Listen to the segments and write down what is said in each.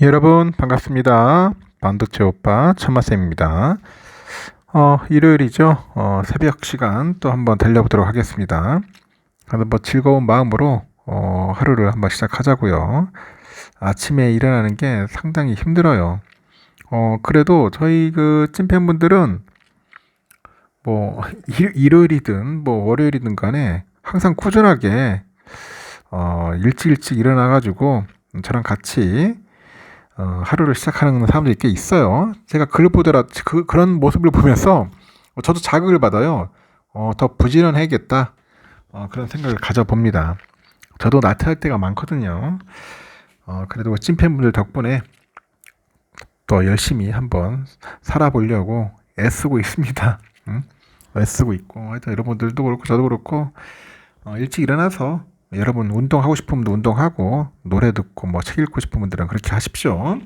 여러분 반갑습니다. 반도체 오빠 천마쌤입니다. 어, 일요일이죠. 어, 새벽 시간 또 한번 달려보도록 하겠습니다. 오늘 뭐 즐거운 마음으로 어, 하루를 한번 시작하자고요. 아침에 일어나는 게 상당히 힘들어요. 어, 그래도 저희 그 찐팬분들은 뭐 일, 일요일이든 뭐 월요일이든 간에 항상 꾸준하게 어, 일찍 일찍 일어나가지고 저랑 같이 어, 하루를 시작하는 사람들이 꽤 있어요. 제가 글 보더라 그, 그런 모습을 보면서 저도 자극을 받아요. 어, 더 부지런해야겠다. 어, 그런 생각을 가져봅니다. 저도 나태할 때가 많거든요. 어, 그래도 찐팬분들 덕분에 또 열심히 한번 살아보려고 애쓰고 있습니다. 응? 애쓰고 있고 하여튼 여러분들도 그렇고 저도 그렇고 어, 일찍 일어나서 여러분 운동하고 분도 운동하고 노래 듣고 뭐 책 읽고 싶은 분들은 그렇게 하십시오.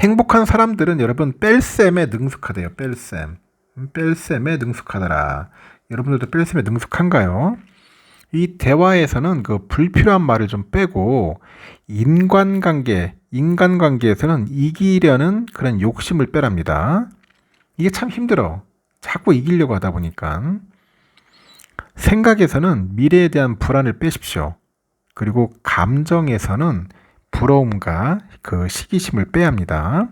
행복한 사람들은 여러분 뺄셈에 능숙하대요. 뺄셈. 음, 뺄셈에 능숙하더라. 여러분들도 뺄셈에 능숙한가요? 이 대화에서는 그 불필요한 말을 좀 빼고 인간관계, 인간관계에서는 이기려는 그런 욕심을 빼랍니다. 이게 참 힘들어. 자꾸 이기려고 하다 보니까. 생각에서는 미래에 대한 불안을 빼십시오. 그리고 감정에서는 부러움과 그 시기심을 빼야 합니다.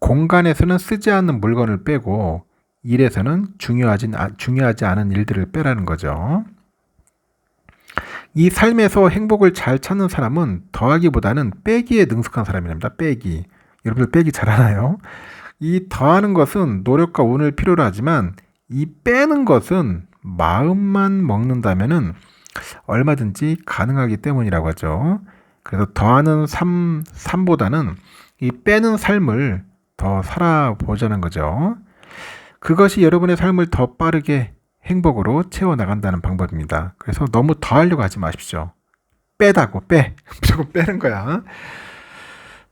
공간에서는 쓰지 않는 물건을 빼고 일에서는 중요하지, 중요하지 않은 일들을 빼라는 거죠. 이 삶에서 행복을 잘 찾는 사람은 더하기보다는 빼기에 능숙한 사람이랍니다. 빼기. 여러분들 빼기 잘하나요? 이 더하는 것은 노력과 운을 필요로 하지만 이 빼는 것은 마음만 먹는다면은 얼마든지 가능하기 때문이라고 하죠. 그래서 더하는 삶, 삶보다는 이 빼는 삶을 더 살아보자는 거죠. 그것이 여러분의 삶을 더 빠르게 행복으로 채워나간다는 방법입니다. 그래서 너무 더 하려고 하지 마십시오. 빼다고, 빼. 무조건 빼는 거야.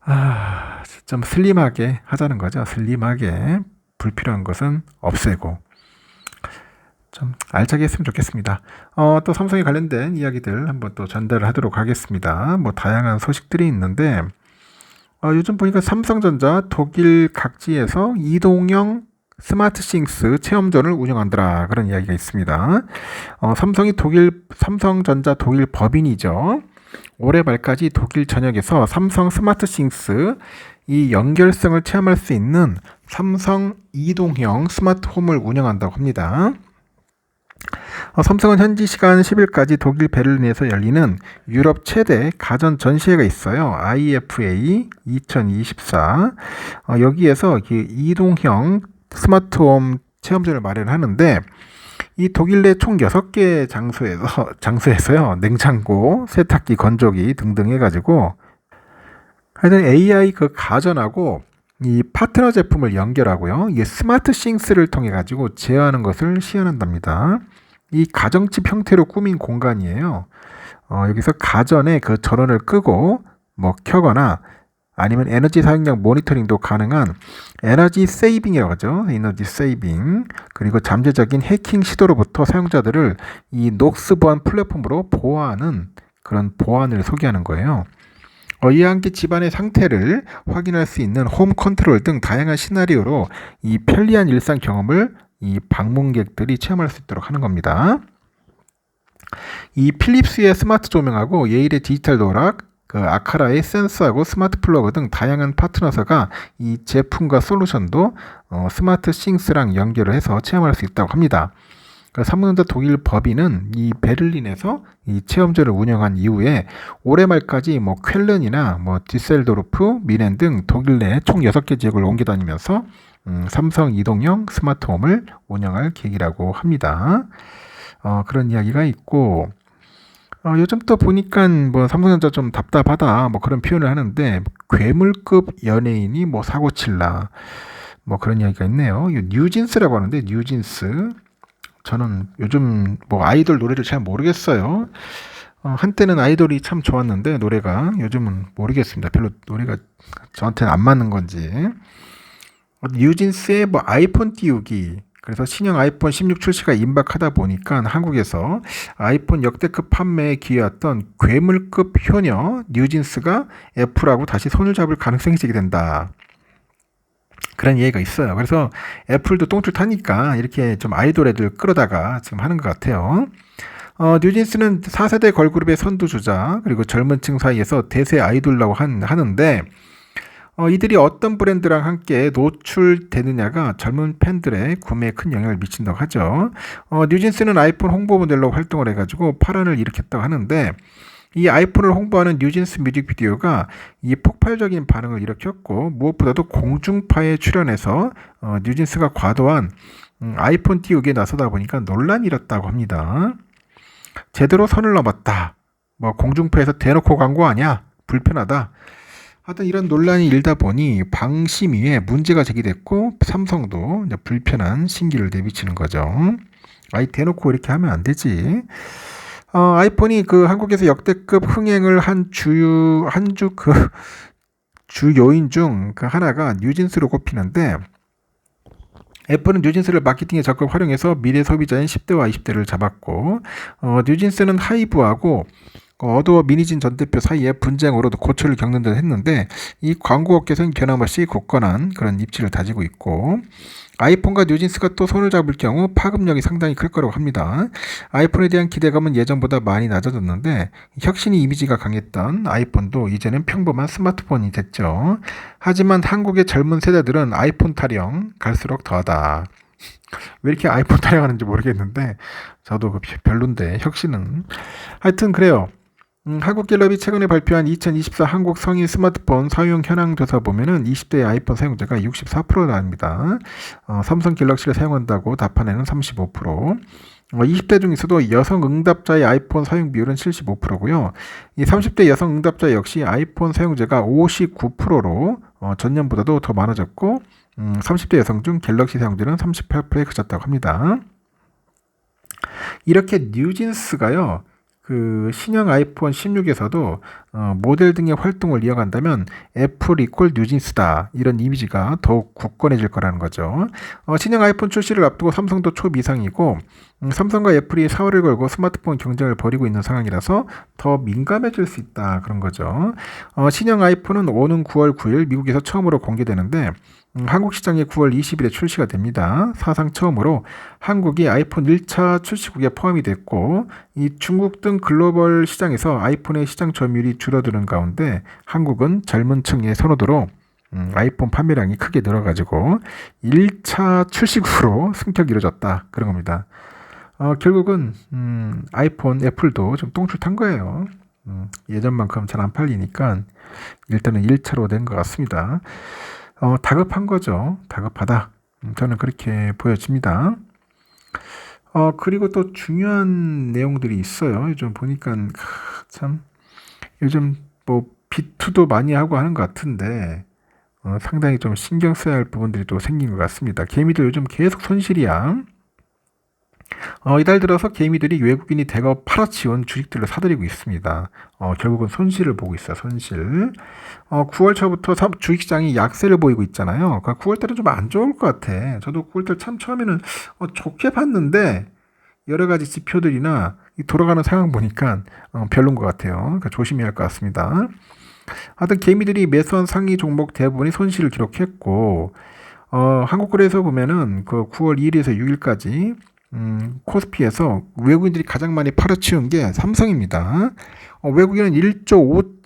아, 좀 슬림하게 하자는 거죠. 슬림하게. 불필요한 것은 없애고. 좀 알차게 했으면 좋겠습니다. 어, 또 삼성에 관련된 이야기들 한번 또 전달을 하도록 하겠습니다. 뭐 다양한 소식들이 있는데 어, 요즘 보니까 삼성전자 독일 각지에서 이동형 스마트싱스 체험전을 운영한더라 그런 이야기가 있습니다. 어, 삼성이 독일 삼성전자 독일 법인이죠. 올해 말까지 독일 전역에서 삼성 스마트싱스 이 연결성을 체험할 수 있는 삼성 이동형 스마트홈을 운영한다고 합니다. 어, 삼성은 현지 시간 10일까지 독일 베를린에서 열리는 유럽 최대 가전 전시회가 있어요. IFA 2024. 어, 여기에서 이동형 스마트홈 체험전을 마련하는데 이 독일 내 총 6개 장소에서 장소에서요. 냉장고, 세탁기, 건조기 등등 해 가지고 하여튼 AI 그 가전하고 이 파트너 제품을 연결하고요. 이 스마트 싱스를 통해 가지고 제어하는 것을 시연한답니다. 이 가정집 형태로 꾸민 공간이에요. 어, 여기서 가전의 그 전원을 끄고 뭐 켜거나 아니면 에너지 사용량 모니터링도 가능한 에너지 세이빙이라고 하죠. 에너지 세이빙. 그리고 잠재적인 해킹 시도로부터 사용자들을 이 녹스 보안 플랫폼으로 보호하는 그런 보안을 소개하는 거예요. 어, 이와 함께 집안의 상태를 확인할 수 있는 홈 컨트롤 등 다양한 시나리오로 이 편리한 일상 경험을 이 방문객들이 체험할 수 있도록 하는 겁니다. 이 필립스의 스마트 조명하고 예일의 디지털 도락, 그 아카라의 센서하고 스마트 플러그 등 다양한 파트너사가 이 제품과 솔루션도 어, 스마트 싱스랑 연결을 해서 체험할 수 있다고 합니다. 그 삼성전자 독일 법인은 이 베를린에서 이 체험전을 운영한 이후에 올해 말까지 뭐 쾰른이나 뭐 디셀도르프, 미넨 등 독일 내 총 6개 지역을 옮겨 다니면서 음, 삼성 이동형 스마트홈을 운영할 계획이라고 합니다. 어, 그런 이야기가 있고 어, 요즘 또 보니까 뭐 삼성전자 좀 답답하다 뭐 그런 표현을 하는데 괴물급 연예인이 뭐 사고 칠라 뭐 그런 이야기가 있네요. 뉴진스라고 하는데 뉴진스 저는 요즘 뭐 아이돌 노래를 잘 모르겠어요. 어, 한때는 아이돌이 참 좋았는데 노래가 요즘은 모르겠습니다. 별로 노래가 저한테는 안 맞는 건지. 뉴진스의 뭐 아이폰 띄우기 그래서 신형 아이폰 16 출시가 임박하다 보니까 한국에서 아이폰 역대급 판매에 기여했던 괴물급 효녀 뉴진스가 애플하고 다시 손을 잡을 가능성이 제기된다. 그런 얘기가 있어요. 그래서 애플도 똥줄 타니까 이렇게 좀 아이돌 애들 끌어다가 지금 하는 것 같아요. 어, 뉴진스는 4세대 걸그룹의 선두주자, 그리고 젊은 층 사이에서 대세 아이돌이라고 한, 하는데, 어, 이들이 어떤 브랜드랑 함께 노출되느냐가 젊은 팬들의 구매에 큰 영향을 미친다고 하죠. 어, 뉴진스는 아이폰 홍보 모델로 활동을 해가지고 파란을 일으켰다고 하는데, 이 아이폰을 홍보하는 뉴진스 뮤직비디오가 이 폭발적인 반응을 일으켰고 무엇보다도 공중파에 출연해서 어, 뉴진스가 과도한 음, 아이폰 띄우기에 나서다 보니까 논란이 일었다고 합니다. 제대로 선을 넘었다. 뭐 공중파에서 대놓고 광고 아니야? 불편하다. 하여튼 이런 논란이 일다 보니 방심위에 문제가 제기됐고 삼성도 불편한 신기를 내비치는 거죠. 아이 대놓고 이렇게 하면 안 되지. 어, 아이폰이 그 한국에서 역대급 흥행을 한 주요 한주 그 주요인 중 그 하나가 뉴진스로 꼽히는데 애플은 뉴진스를 마케팅에 적극 활용해서 미래 소비자인 10대와 20대를 잡았고 어, 뉴진스는 하이브하고 어도어 미니진 전 대표 사이에 분쟁으로도 고초를 겪는 듯 했는데 이 광고업계에서는 변함없이 굳건한 그런 입지를 다지고 있고 아이폰과 뉴진스가 또 손을 잡을 경우 파급력이 상당히 클 거라고 합니다. 아이폰에 대한 기대감은 예전보다 많이 낮아졌는데 혁신이 이미지가 강했던 아이폰도 이제는 평범한 스마트폰이 됐죠. 하지만 한국의 젊은 세대들은 아이폰 타령 갈수록 더하다. 왜 이렇게 아이폰 타령하는지 모르겠는데 저도 그 별론데 혁신은 하여튼 그래요. 음, 한국갤럽이 최근에 발표한 2024 한국 성인 스마트폰 사용 현황 조사 보면은 20대 아이폰 사용자가 64%랍니다. 어, 삼성 갤럭시를 사용한다고 답한 애는 35%. 어, 20대 중에서도 여성 응답자의 아이폰 사용 비율은 75%고요. 이 30대 여성 응답자 역시 아이폰 사용자가 59%로 어, 전년보다도 더 많아졌고, 음, 30대 여성 중 갤럭시 사용자는 38%에 그쳤다고 합니다. 이렇게 뉴진스가요. 그 신형 아이폰 16에서도 어, 모델 등의 활동을 이어간다면 애플 이퀄 뉴진스다 이런 이미지가 더욱 굳건해질 거라는 거죠. 어, 신형 아이폰 출시를 앞두고 삼성도 초미상이고 음, 삼성과 애플이 4월을 걸고 스마트폰 경쟁을 벌이고 있는 상황이라서 더 민감해질 수 있다 그런 거죠. 어, 신형 아이폰은 오는 9월 9일 미국에서 처음으로 공개되는데 음, 한국 시장에 9월 20일에 출시가 됩니다. 사상 처음으로 한국이 아이폰 1차 출시국에 포함이 됐고 이 중국 등 글로벌 시장에서 아이폰의 시장 점유율이 줄어드는 가운데 한국은 젊은 층의 선호도로 음, 아이폰 판매량이 크게 늘어가지고 1차 출시국으로 승격이 이루어졌다 그런 겁니다. 어, 결국은 음, 아이폰 애플도 좀 똥줄 탄 거예요. 음, 예전만큼 잘 안 팔리니까 일단은 1차로 된 것 같습니다. 어, 다급한 거죠. 다급하다. 음, 저는 그렇게 보여집니다. 어, 그리고 또 중요한 내용들이 있어요. 요즘 보니까 참 요즘 뭐 비투도 많이 하고 하는 것 같은데 어, 상당히 좀 신경 써야 할 부분들이 또 생긴 것 같습니다. 개미들 요즘 계속 손실이야. 어, 이달 들어서 개미들이 외국인이 대거 팔아치운 주식들을 사들이고 있습니다. 어, 결국은 손실을 보고 있어요. 손실. 어, 9월 초부터 주식시장이 약세를 보이고 있잖아요. 그러니까 9월 달은 좀 안 좋을 것 같아. 저도 9월 달 참 처음에는 어, 좋게 봤는데 여러 가지 지표들이나 돌아가는 상황 보니까 어, 별론 것 같아요. 그러니까 조심해야 할 것 같습니다. 하여튼 개미들이 매수한 상위 종목 대부분이 손실을 기록했고 어, 한국거래에서 보면은 그 9월 2일에서 6일까지 음, 코스피에서 외국인들이 가장 많이 팔아치운 게 삼성입니다. 어, 외국인은 1조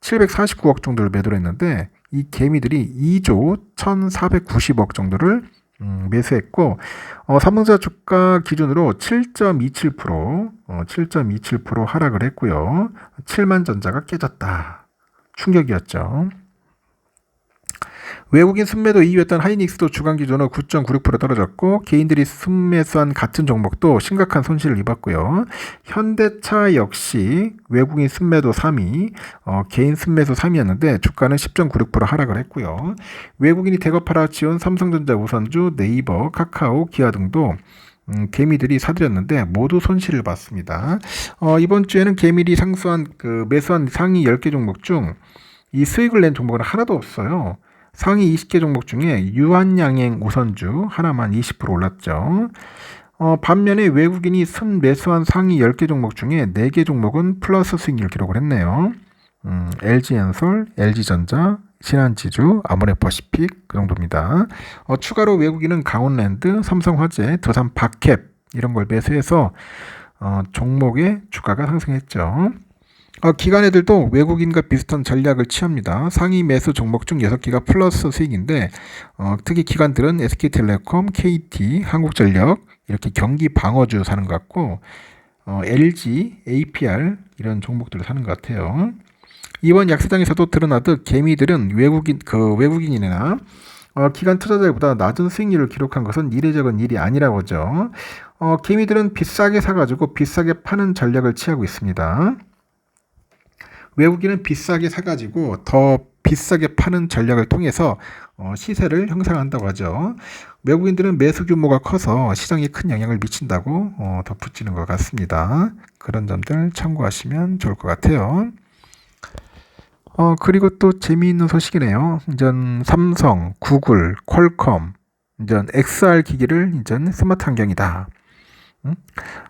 5,749억 정도를 매도를 했는데 이 개미들이 2조 1,490억 정도를 음, 매수했고 어, 삼성자 주가 기준으로 7.27% 어, 7.27% 하락을 했고요. 7만 전자가 깨졌다. 충격이었죠. 외국인 순매도 2위였던 하이닉스도 주간 기준으로 9.96% 떨어졌고 개인들이 순매수한 같은 종목도 심각한 손실을 입었고요. 현대차 역시 외국인 순매도 3위, 어, 개인 순매수 3위였는데 주가는 10.96% 하락을 했고요. 외국인이 대거 팔아치운 삼성전자 우선주, 네이버, 카카오, 기아 등도 음, 개미들이 사들였는데 모두 손실을 봤습니다. 어, 이번 주에는 개미들이 상수한 그 매수한 상위 10개 종목 중 이 수익을 낸 종목은 하나도 없어요. 상위 20개 종목 중에 유한양행 우선주 하나만 20% 올랐죠. 어, 반면에 외국인이 순 매수한 상위 10개 종목 중에 4개 종목은 플러스 수익률 기록을 했네요. 음, LG엔솔, LG전자, 신한지주, 아모레퍼시픽 그 정도입니다. 어, 추가로 외국인은 강원랜드, 삼성화재, 두산 박캡 이런 걸 매수해서 어, 종목의 주가가 상승했죠. 어, 기관애들도 외국인과 비슷한 전략을 취합니다. 상위 매수 종목 중 6개가 플러스 수익인데 어, 특히 기관들은 SK텔레콤, KT, 한국전력 이렇게 경기 방어주 사는 것 같고 어, LG, APR 이런 종목들을 사는 것 같아요. 이번 약세장에서도 드러나듯 개미들은 외국인 그 외국인이나 어, 기관 투자자들보다 낮은 수익률을 기록한 것은 이례적인 일이 아니라고 하죠. 어, 개미들은 비싸게 사가지고 비싸게 파는 전략을 취하고 있습니다. 외국인은 비싸게 사가지고 더 비싸게 파는 전략을 통해서 어, 시세를 형성한다고 하죠. 외국인들은 매수 규모가 커서 시장에 큰 영향을 미친다고 어, 덧붙이는 것 같습니다. 그런 점들 참고하시면 좋을 것 같아요. 어, 그리고 또 재미있는 소식이네요. 이전 삼성, 구글, 퀄컴, 이전 XR 기기를 이전 스마트 환경이다. 음?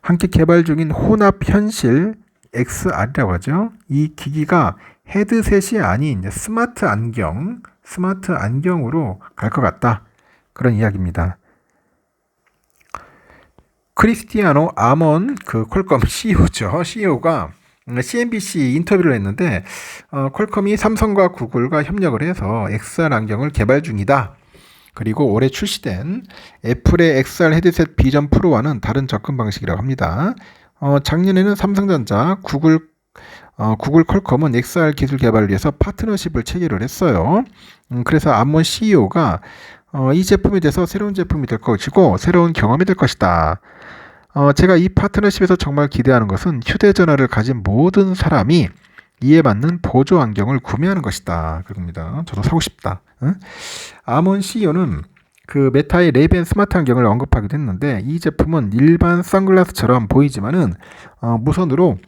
함께 개발 중인 혼합 현실 XR이라고 하죠. 이 기기가 헤드셋이 아닌 스마트 안경, 스마트 안경으로 갈 것 같다. 그런 이야기입니다. 크리스티아노 아먼 그 퀄컴 CEO죠. CEO가 CNBC 인터뷰를 했는데 어, 퀄컴이 삼성과 구글과 협력을 해서 XR 안경을 개발 중이다. 그리고 올해 출시된 애플의 XR 헤드셋 비전 프로와는 다른 접근 방식이라고 합니다. 어, 작년에는 삼성전자, 구글 어, 구글 퀄컴은 XR 기술 개발을 위해서 파트너십을 체결을 했어요. 음, 그래서 암몬 CEO가 어, 이 제품에 대해서 새로운 제품이 될 것이고 새로운 경험이 될 것이다. 어, 제가 이 파트너십에서 정말 기대하는 것은 휴대전화를 가진 모든 사람이 이에 맞는 보조 안경을 구매하는 것이다. 그겁니다. 저도 사고 싶다. 응? 아몬 CEO는 그 메타의 레이벤 스마트 안경을 언급하기도 했는데 이 제품은 일반 선글라스처럼 보이지만은 어, 무선으로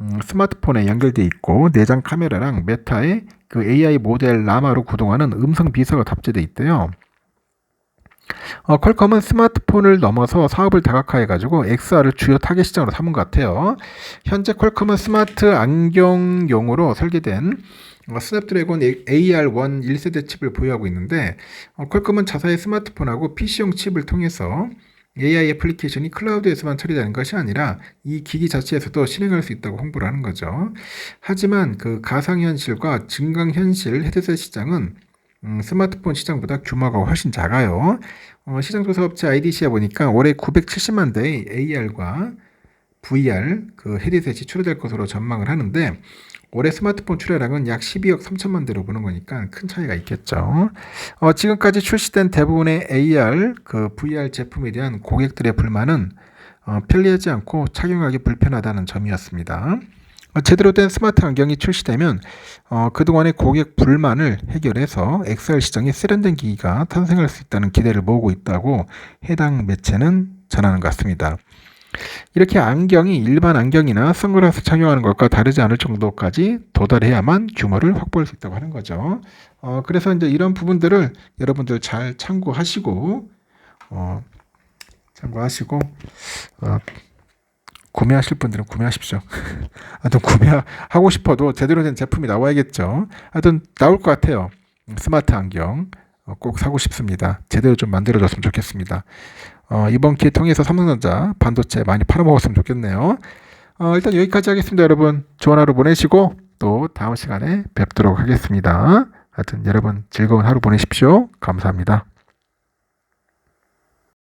음, 스마트폰에 연결돼 있고 내장 카메라랑 메타의 그 AI 모델 라마로 구동하는 음성 비서가 탑재돼 있대요. 어, 퀄컴은 스마트폰을 넘어서 사업을 다각화해가지고 XR을 주요 타겟 시장으로 삼은 것 같아요. 현재 퀄컴은 스마트 안경용으로 설계된 어, 스냅드래곤 AR1 1세대 칩을 보유하고 있는데 어, 퀄컴은 자사의 스마트폰하고 PC용 칩을 통해서 AI 애플리케이션이 클라우드에서만 처리되는 것이 아니라 이 기기 자체에서도 실행할 수 있다고 홍보를 하는 거죠. 하지만 그 가상현실과 증강현실 헤드셋 시장은 음, 스마트폰 시장보다 규모가 훨씬 작아요. 어, 시장 조사 업체 IDC에 보니까 올해 970만 대의 AR과 VR 그 헤드셋이 출하될 것으로 전망을 하는데 올해 스마트폰 출하량은 약 12억 3천만 대로 보는 거니까 큰 차이가 있겠죠. 어, 지금까지 출시된 대부분의 AR 그 VR 제품에 대한 고객들의 불만은 어, 편리하지 않고 착용하기 불편하다는 점이었습니다. 어, 제대로 된 스마트 안경이 출시되면 어, 그동안의 고객 불만을 해결해서 XR 시장에 세련된 기기가 탄생할 수 있다는 기대를 모으고 있다고 해당 매체는 전하는 것 같습니다. 이렇게 안경이 일반 안경이나 선글라스 착용하는 것과 다르지 않을 정도까지 도달해야만 규모를 확보할 수 있다고 하는 거죠. 어, 그래서 이제 이런 부분들을 여러분들 잘 참고하시고, 어, 참고하시고, 어, 구매하실 분들은 구매하십시오. 하여튼 구매하고 싶어도 제대로 된 제품이 나와야겠죠. 하여튼 나올 것 같아요. 스마트 안경 어, 꼭 사고 싶습니다. 제대로 좀 만들어줬으면 좋겠습니다. 어, 이번 기회 통해서 삼성전자 반도체 많이 팔아먹었으면 좋겠네요. 어, 일단 여기까지 하겠습니다, 여러분. 좋은 하루 보내시고 또 다음 시간에 뵙도록 하겠습니다. 하여튼 여러분 즐거운 하루 보내십시오. 감사합니다.